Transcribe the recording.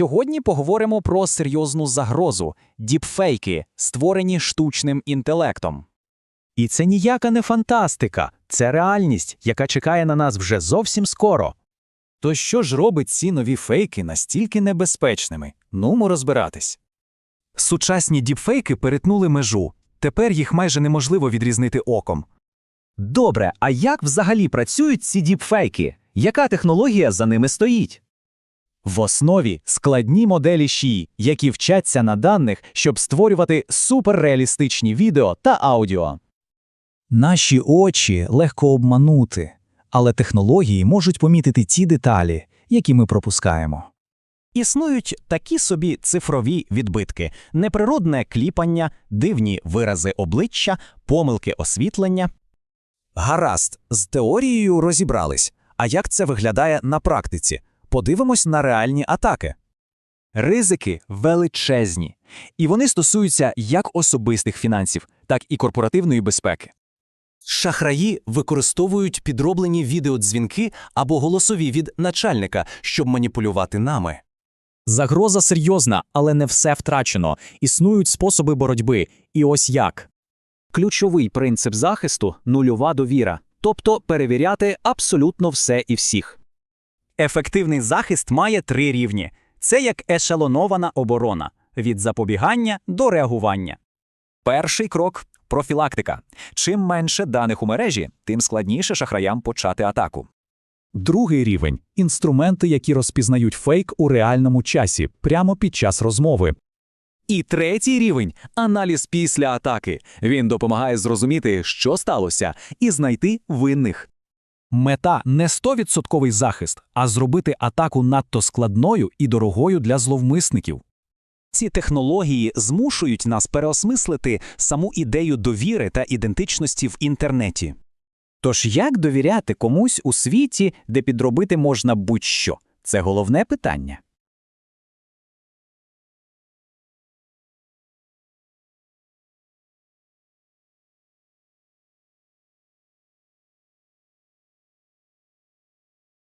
Сьогодні поговоримо про серйозну загрозу діпфейки, створені штучним інтелектом. І це ніяка не фантастика, це реальність, яка чекає на нас вже зовсім скоро. То що ж робить ці нові фейки настільки небезпечними? Нумо розбиратись. Сучасні діпфейки перетнули межу. Тепер їх майже неможливо відрізнити оком. Добре, а як взагалі працюють ці діпфейки? Яка технологія за ними стоїть? В основі складні моделі ШІ, які вчаться на даних, щоб створювати суперреалістичні відео та аудіо. Наші очі легко обманути, але технології можуть помітити ті деталі, які ми пропускаємо. Існують такі собі цифрові відбитки, неприродне кліпання, дивні вирази обличчя, помилки освітлення. Гаразд, з теорією розібрались. А як це виглядає на практиці? Подивимось на реальні атаки. Ризики величезні, і вони стосуються як особистих фінансів, так і корпоративної безпеки. Шахраї використовують підроблені відеодзвінки або голосові від начальника, щоб маніпулювати нами. Загроза серйозна, але не все втрачено. Існують способи боротьби. І ось як. Ключовий принцип захисту нульова довіра, тобто перевіряти абсолютно все і всіх. Ефективний захист має три рівні: це як ешелонована оборона від запобігання до реагування. Перший крок профілактика. Чим менше даних у мережі, тим складніше шахраям почати атаку. Другий рівень інструменти, які розпізнають фейк у реальному часі, прямо під час розмови. І третій рівень аналіз після атаки. Він допомагає зрозуміти, що сталося, і знайти винних. Мета не 100% захист, а зробити атаку надто складною і дорогою для зловмисників. Ці технології змушують нас переосмислити саму ідею довіри та ідентичності в інтернеті. Тож як довіряти комусь у світі, де підробити можна будь-що? Це головне питання.